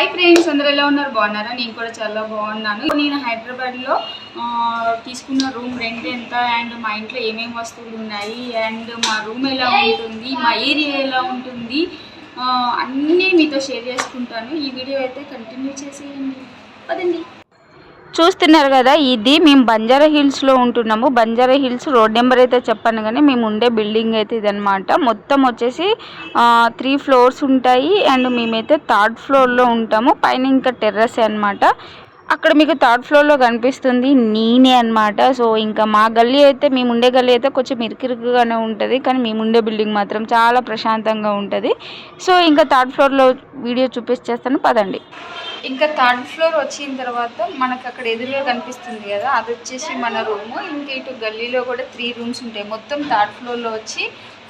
Hi friends అందరూ ఎలా ఉన్నారు? బాగున్నారా? నేను కూడా చాలా బాగున్నాను. నేను హైదరాబాద్లో తీసుకున్న రూమ్ రెంట్ ఎంత? అండ్ మా ఇంట్లో ఏమేమి వస్తువులు ఉన్నాయి? అండ్ మా రూమ్ ఎలా ఉంటుంది? మా ఏరియా ఎలా ఉంటుంది? అన్నీ మీతో షేర్ చేసుకుంటాను. ఈ వీడియో అయితే కంటిన్యూ చేసేయండి. పదండి. చూస్తున్నారు కదా ఇది మేము బంజారా హిల్స్లో ఉంటున్నాము. బంజారా హిల్స్ రోడ్ నెంబర్ అయితే చెప్పాను కానీ మేము ఉండే బిల్డింగ్ అయితే ఇదనమాట మొత్తం వచ్చేసి త్రీ ఫ్లోర్స్ ఉంటాయి. అండ్ మేమైతే థర్డ్ ఫ్లోర్లో ఉంటాము. పైన ఇంకా టెర్రస్ అన్నమాట. అక్కడ మీకు థర్డ్ ఫ్లోర్లో కనిపిస్తుంది. నేనే అనమాట సో ఇంకా మా గల్లీ అయితే మేము ఉండే గల్లీ అయితే కొంచెం ఇరుకిరుకుగానే ఉంటుంది. కానీ మేము ఉండే బిల్డింగ్ మాత్రం చాలా ప్రశాంతంగా ఉంటుంది. సో ఇంకా థర్డ్ ఫ్లోర్లో వీడియో చూపించేస్తాను పదండి. ఇంకా థర్డ్ ఫ్లోర్ వచ్చిన తర్వాత మనకు అక్కడ ఎదురుగా కనిపిస్తుంది కదా అది వచ్చేసి మన రూమ్ ఇంకా ఇటు గల్లీలో కూడా త్రీ రూమ్స్ ఉంటాయి. మొత్తం థర్డ్ ఫ్లోర్లో వచ్చి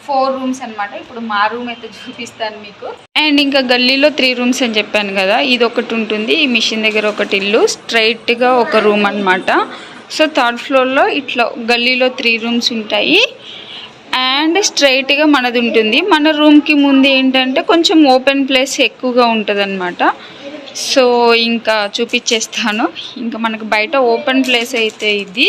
ఫోర్ రూమ్స్ అనమాట ఇప్పుడు మా రూమ్ అయితే చూపిస్తాను మీకు. అండ్ ఇంకా గల్లీలో త్రీ రూమ్స్ అని చెప్పాను కదా ఇది ఒకటి ఉంటుంది. ఈ మిషన్ దగ్గర ఒకటి ఇల్లు స్ట్రైట్గా ఒక రూమ్ అన్నమాట. సో థర్డ్ ఫ్లోర్లో ఇట్లా గల్లీలో త్రీ రూమ్స్ ఉంటాయి. అండ్ స్ట్రైట్గా మనది ఉంటుంది. మన రూమ్కి ముందు ఏంటంటే కొంచెం ఓపెన్ ప్లేస్ ఎక్కువగా ఉంటుంది సో ఇంకా చూపించేస్తాను ఇంకా మనకు బయట ఓపెన్ ప్లేస్ అయితే ఇది.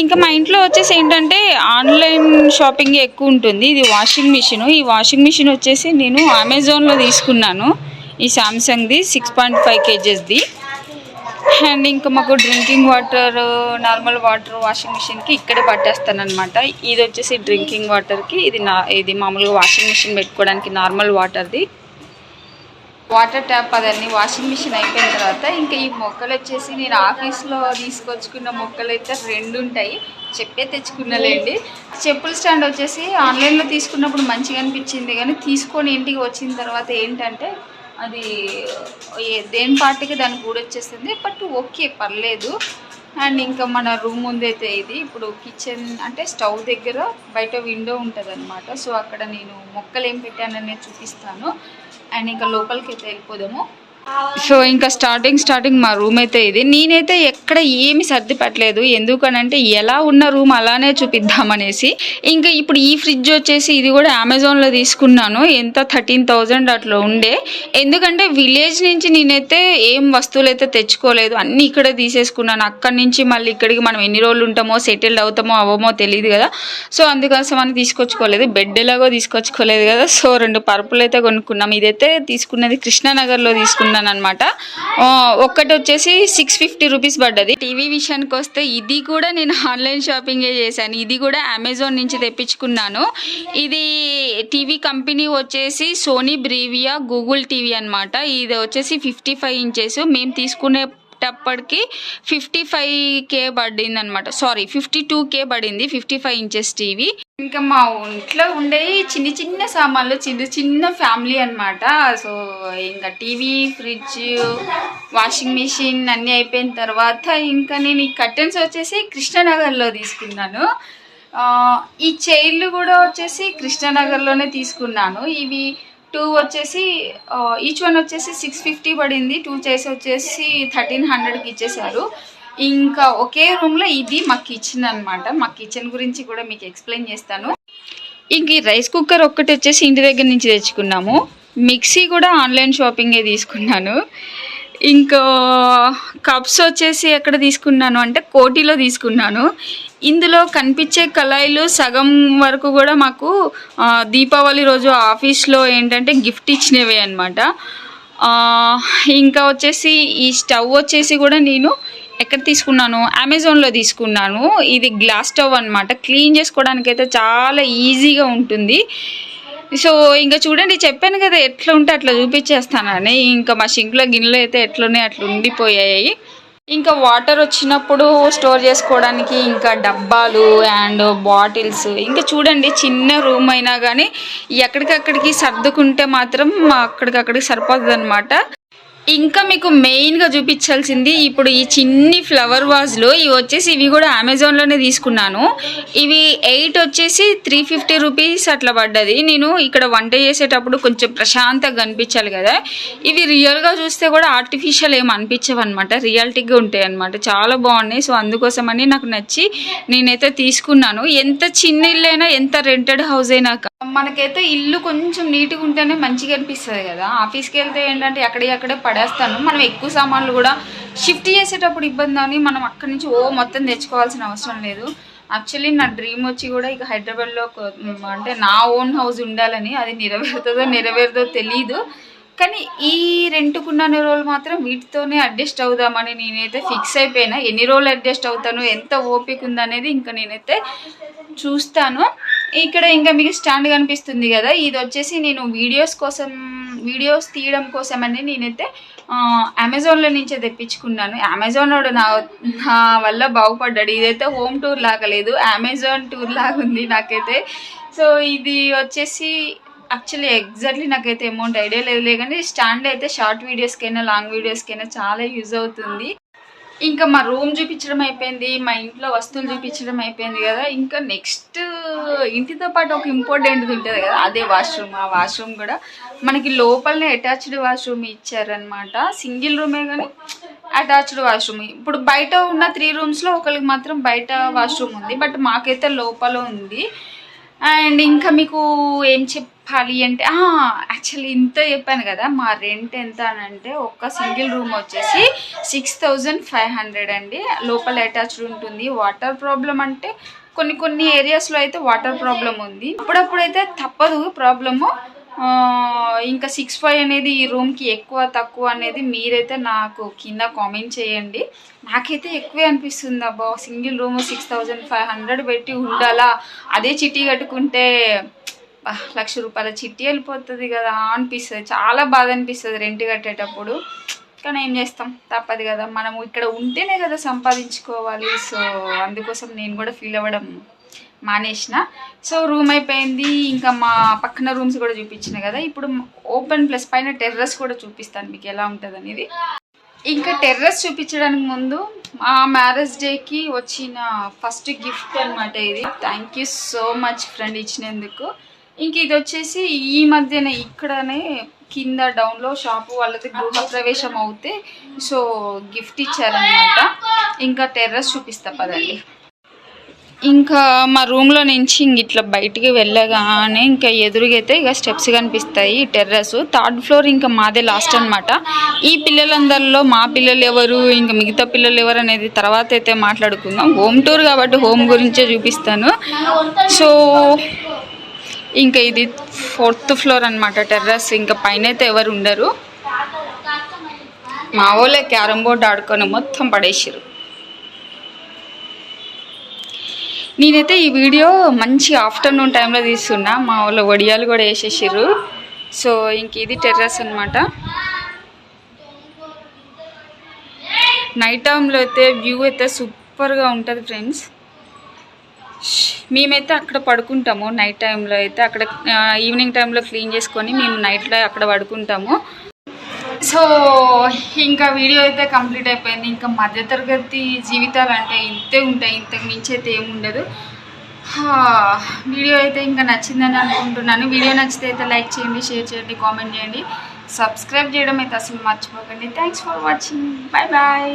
ఇంకా మా ఇంట్లో వచ్చేసి ఏంటంటే ఆన్లైన్ షాపింగ్ ఎక్కువ ఉంటుంది. ఇది వాషింగ్ మిషన్. ఈ వాషింగ్ మిషన్ వచ్చేసి నేను అమెజాన్లో తీసుకున్నాను. ఈ సామ్సంగ్ది సిక్స్ పాయింట్ ఫైవ్ కేజెస్ది. అండ్ ఇంకా మాకు drinking water normal water washing మిషన్కి ఇక్కడే పట్టేస్తాను అనమాట ఇది వచ్చేసి డ్రింకింగ్ వాటర్కి ఇది నా ఇది మామూలుగా వాషింగ్ మిషన్ పెట్టుకోవడానికి నార్మల్ వాటర్ది. వాటర్ ట్యాప్ అదన్నీ వాషింగ్ మిషన్ అయిపోయిన తర్వాత ఇంకా ఈ మొక్కలు వచ్చేసి నేను ఆఫీస్లో తీసుకొచ్చుకున్న మొక్కలు అయితే రెండు ఉంటాయి. చెప్పే తెచ్చుకున్నలేండి. చెప్పుల స్టాండ్ వచ్చేసి ఆన్లైన్లో తీసుకున్నప్పుడు మంచిగా అనిపించింది. కానీ తీసుకొని ఇంటికి వచ్చిన తర్వాత ఏంటంటే అది దేని పార్టీకి దానికి కూడా వచ్చేస్తుంది. బట్ ఓకే పర్లేదు. అండ్ ఇంకా మన రూమ్ ముందైతే ఇది. ఇప్పుడు కిచెన్ అంటే స్టవ్ దగ్గర బయట విండో ఉంటుంది సో అక్కడ నేను మొక్కలు ఏం పెట్టాననేది చూపిస్తాను. అండ్ ఇంకా లోపలికి అయితే వెళ్ళిపోదాము. సో ఇంకా స్టార్టింగ్ స్టార్టింగ్ మా రూమ్ అయితే ఇది. నేనైతే ఎక్కడ ఏమి సర్ది పెట్టలేదు. ఎందుకనంటే ఎలా ఉన్న రూమ్ అలానే చూపిద్దామనేసి. ఇంకా ఇప్పుడు ఈ ఫ్రిడ్జ్ వచ్చేసి ఇది కూడా అమెజాన్లో తీసుకున్నాను. ఎంత? థర్టీన్ థౌజండ్ అట్లా ఉండే. ఎందుకంటే విలేజ్ నుంచి నేనైతే ఏం వస్తువులు అయితే తెచ్చుకోలేదు. అన్నీ ఇక్కడే తీసేసుకున్నాను. అక్కడి నుంచి మళ్ళీ ఇక్కడికి మనం ఎన్ని రోజులు ఉంటామో సెటిల్డ్ అవుతామో అవ్వమో తెలియదు కదా. సో అందుకోసం అని తీసుకొచ్చుకోలేదు. బెడ్ ఎలాగో తీసుకొచ్చుకోలేదు కదా. సో రెండు పరుపులు అయితే కొనుక్కున్నాం. ఇదైతే తీసుకున్నది కృష్ణానగర్లో తీసుకున్నాను అనమాట ఒక్కటి వచ్చేసి సిక్స్ ఫిఫ్టీ రూపీస్ పడ్డది. టీవీ విషయానికి వస్తే ఇది కూడా నేను ఆన్లైన్ షాపింగే చేశాను. ఇది కూడా అమెజాన్ నుంచి తెప్పించుకున్నాను. ఇది టీవీ కంపెనీ వచ్చేసి సోనీ బ్రీవియా గూగుల్ టీవీ అనమాట ఇది వచ్చేసి ఫిఫ్టీ ఫైవ్ ఇంచెస్ మేము తీసుకునే టప్పటికి ఫిఫ్టీ ఫైవ్ కే పడింది అనమాట సారీ ఫిఫ్టీ టూ కే పడింది ఫిఫ్టీ ఫైవ్ ఇంచెస్ టీవీ. ఇంకా మా ఇంట్లో ఉండే చిన్న చిన్న సామాన్లు చిన్న చిన్న ఫ్యామిలీ అన్నమాట. సో ఇంకా టీవీ ఫ్రిడ్జ్ వాషింగ్ మిషన్ అన్నీ అయిపోయిన తర్వాత ఇంకా నేను ఈ కర్టెన్స్ వచ్చేసి కృష్ణనగర్లో తీసుకున్నాను. ఈ చైర్లు కూడా వచ్చేసి కృష్ణనగర్లోనే తీసుకున్నాను. ఇవి టూ వచ్చేసి ఈచ్ వన్ వచ్చేసి సిక్స్ ఫిఫ్టీ పడింది. టూ చైర్స్ వచ్చేసి థర్టీన్ హండ్రెడ్కి ఇచ్చేసారు ఇంకా ఒకే రూమ్లో ఇది మా కిచెన్ అన్నమాట. మా కిచెన్ గురించి కూడా మీకు ఎక్స్ప్లెయిన్ చేస్తాను. ఇంక ఈ రైస్ కుక్కర్ ఒక్కటి వచ్చేసి ఇంటి దగ్గర నుంచి తెచ్చుకున్నాము. మిక్సీ కూడా ఆన్లైన్ షాపింగే తీసుకున్నాను. ఇంకా కప్స్ వచ్చేసి ఎక్కడ తీసుకున్నాను అంటే కోటిలో తీసుకున్నాను. ఇందులో కనిపించే కళాయిలు సగం వరకు కూడా మాకు దీపావళి రోజు ఆఫీస్లో ఏంటంటే గిఫ్ట్ ఇచ్చినవే అనమాట ఇంకా వచ్చేసి ఈ స్టవ్ వచ్చేసి కూడా నేను ఎక్కడ తీసుకున్నాను? అమెజాన్లో తీసుకున్నాను. ఇది గ్లాస్ స్టవ్ అనమాట క్లీన్ చేసుకోవడానికి అయితే చాలా ఈజీగా ఉంటుంది. సో ఇంకా చూడండి చెప్పాను కదా ఎట్లా ఉంటే అట్లా చూపించేస్తానని. ఇంకా మా షింక్లో గిన్నెలు అయితే ఎట్లున్నాయి అట్లా ఉండిపోయాయి. ఇంకా వాటర్ వచ్చినప్పుడు స్టోర్ చేసుకోవడానికి ఇంకా డబ్బాలు అండ్ బాటిల్స్. ఇంకా చూడండి చిన్న రూమ్ అయినా కానీ ఎక్కడికక్కడికి సర్దుకుంటే మాత్రం అక్కడికక్కడికి సరిపోతుంది అనమాట ఇంకా మీకు మెయిన్గా చూపించాల్సింది ఇప్పుడు ఈ చిన్ని ఫ్లవర్ వాజ్లు ఇవి వచ్చేసి ఇవి కూడా అమెజాన్లోనే తీసుకున్నాను. ఇవి ఎయిట్ వచ్చేసి త్రీ ఫిఫ్టీ రూపీస్ అట్లా పడ్డది. నేను ఇక్కడ వంట చేసేటప్పుడు కొంచెం ప్రశాంతంగా కనిపించాలి కదా. ఇవి రియల్గా చూస్తే కూడా ఆర్టిఫిషియల్ ఏం అనిపించవు అనమాట రియాలిటీగా ఉంటాయి అనమాట చాలా బాగున్నాయి. సో అందుకోసమని నాకు నచ్చి నేనైతే తీసుకున్నాను. ఎంత చిన్న ఇల్లైనా ఎంత రెంటెడ్ హౌస్ అయినా మనకైతే ఇల్లు కొంచెం నీట్గా ఉంటేనే మంచిగా అనిపిస్తుంది కదా. ఆఫీస్కి వెళ్తే ఏంటంటే అక్కడే అక్కడే పడేస్తాను. మనం ఎక్కువ సామాన్లు కూడా షిఫ్ట్ చేసేటప్పుడు ఇబ్బంది అని మనం అక్కడి నుంచి ఓ మొత్తం తెచ్చుకోవాల్సిన అవసరం లేదు. యాక్చువల్లీ నా డ్రీమ్ వచ్చి కూడా ఇక హైదరాబాద్లో అంటే నా ఓన్ హౌస్ ఉండాలని అది నెరవేరుతుందో నెరవేరుదో తెలీదు. కానీ ఈ రెంట్కున్న రోజులు మాత్రం వీటితోనే అడ్జస్ట్ అవుదామని నేనైతే ఫిక్స్ అయిపోయినా. ఎన్ని రోజులు అడ్జస్ట్ అవుతాను ఎంత ఓపిక ఉందనేది ఇంకా నేనైతే చూస్తాను. ఇక్కడ ఇంకా మీకు స్టాండ్ కనిపిస్తుంది కదా. ఇది వచ్చేసి నేను వీడియోస్ కోసం వీడియోస్ తీయడం కోసం అని నేనైతే అమెజాన్లో నుంచే తెప్పించుకున్నాను. అమెజాన్ వాడు నా నా వల్ల బాగుపడ్డాడు. ఇదైతే హోమ్ టూర్ లాగా లేదు. అమెజాన్ టూర్ లాగా ఉంది నాకైతే. సో ఇది వచ్చేసి యాక్చువల్లీ ఎగ్జాక్ట్లీ నాకైతే అమౌంట్ ఐడియా లేదు కానీ స్టాండ్ అయితే షార్ట్ వీడియోస్కైనా లాంగ్ వీడియోస్కైనా చాలా యూజ్ అవుతుంది. ఇంకా మా రూమ్ చూపించడం అయిపోయింది మా ఇంట్లో వస్తువులు చూపించడం అయిపోయింది కదా. ఇంకా నెక్స్ట్ ఇంటితో పాటు ఒక ఇంపార్టెంట్ ఉంటుంది కదా అదే వాష్రూమ్ ఆ వాష్రూమ్ కూడా మనకి లోపలనే అటాచ్డ్ వాష్రూమ్ ఇచ్చారనమాట సింగిల్ రూమే కానీ అటాచ్డ్ వాష్రూమ్ ఇప్పుడు బయట ఉన్న త్రీ రూమ్స్లో ఒకరికి మాత్రం బయట వాష్రూమ్ ఉంది బట్ మాకైతే లోపల ఉంది. అండ్ ఇంకా మీకు ఏం చెప్పాలి అంటే యాక్చువల్లీ ఇంత చెప్పాను కదా మా రెంట్ ఎంత అని అంటే ఒక్క సింగిల్ రూమ్ వచ్చేసి సిక్స్ థౌజండ్ ఫైవ్ హండ్రెడ్ అండి. లోపల అటాచ్డ్ ఉంటుంది. వాటర్ ప్రాబ్లం అంటే కొన్ని కొన్ని ఏరియాస్లో అయితే వాటర్ ప్రాబ్లం ఉంది. అప్పుడప్పుడు అయితే తప్పదు ప్రాబ్లము ఇంకా సిక్స్ ఫైవ్ అనేది ఈ రూమ్కి ఎక్కువ తక్కువ అనేది మీరైతే నాకు కింద కామెంట్ చేయండి. నాకైతే ఎక్కువే అనిపిస్తుంది అబ్బా single room six thousand five hundred పెట్టి ఉండాలా? అదే చిట్టి కట్టుకుంటే లక్ష రూపాయల చిట్టి వెళ్ళిపోతుంది కదా అనిపిస్తుంది. చాలా బాధ అనిపిస్తుంది రెంట్ కట్టేటప్పుడు. కానీ ఏం చేస్తాం? తప్పదు కదా. మనము ఇక్కడ ఉంటేనే కదా సంపాదించుకోవాలి. సో అందుకోసం నేను కూడా ఫీల్ అవ్వడం మానేసిన. సో రూమ్ అయిపోయింది. ఇంకా మా పక్కన రూమ్స్ కూడా చూపించిన కదా. ఇప్పుడు ఓపెన్ ప్లస్ పైన టెర్రస్ కూడా చూపిస్తాను మీకు ఎలా ఉంటుంది అనేది. ఇంకా టెర్రస్ చూపించడానికి ముందు మా మ్యారేజ్ డేకి వచ్చిన ఫస్ట్ గిఫ్ట్ అన్నమాట ఇది. Thank you so much friend ఇచ్చినందుకు. ఇంక ఇది వచ్చేసి ఈ మధ్యన ఇక్కడనే కింద డౌన్లో షాపు వాళ్ళది గృహప్రవేశం అవుతే సో గిఫ్ట్ ఇచ్చారనమాట ఇంకా టెర్రస్ చూపిస్తా పదండి. ఇంకా మా రూమ్లో నుంచి ఇంక ఇట్లా బయటికి వెళ్ళగానే ఇంకా ఎదురుగైతే ఇక స్టెప్స్ కనిపిస్తాయి టెర్రస్. థర్డ్ ఫ్లోర్ ఇంకా మాదే లాస్ట్ అనమాట ఈ పిల్లలందరిలో మా పిల్లలు ఎవరు ఇంకా మిగతా పిల్లలు ఎవరు అనేది తర్వాత అయితే మాట్లాడుకుందాం. హోమ్ టూర్ కాబట్టి హోమ్ గురించే చూపిస్తాను. సో ఇంకా ఇది ఫోర్త్ ఫ్లోర్ అనమాట టెర్రస్. ఇంకా పైన అయితే ఎవరు ఉండరు. మా వాళ్ళే క్యారమ్ బోర్డ్ ఆడుకొని మొత్తం పడేసారు నేనైతే ఈ వీడియో మంచి ఆఫ్టర్నూన్ టైంలో తీస్తున్నా. మా వాళ్ళు వడియాలు కూడా వేసేసారు సో ఇంక ఇది టెర్రస్ అనమాట నైట్ టైంలో అయితే వ్యూ అయితే సూపర్గా ఉంటుంది ఫ్రెండ్స్. మేమైతే అక్కడ పడుకుంటాము నైట్ టైంలో అయితే. అక్కడ ఈవినింగ్ టైంలో క్లీన్ చేసుకొని మేము నైట్లో అక్కడ పడుకుంటాము. సో ఇంకా వీడియో అయితే కంప్లీట్ అయిపోయింది. ఇంకా మధ్యతరగతి జీవితాలు అంటే ఇంతే ఉంటాయి. ఇంతకు మించి అయితే ఏముండదు వీడియో అయితే ఇంకా నచ్చిందని అనుకుంటున్నాను. వీడియో నచ్చితే అయితే లైక్ చేయండి షేర్ చేయండి కామెంట్ చేయండి. సబ్స్క్రైబ్ చేయడం అయితే అసలు మర్చిపోకండి. Thanks for watching bye bye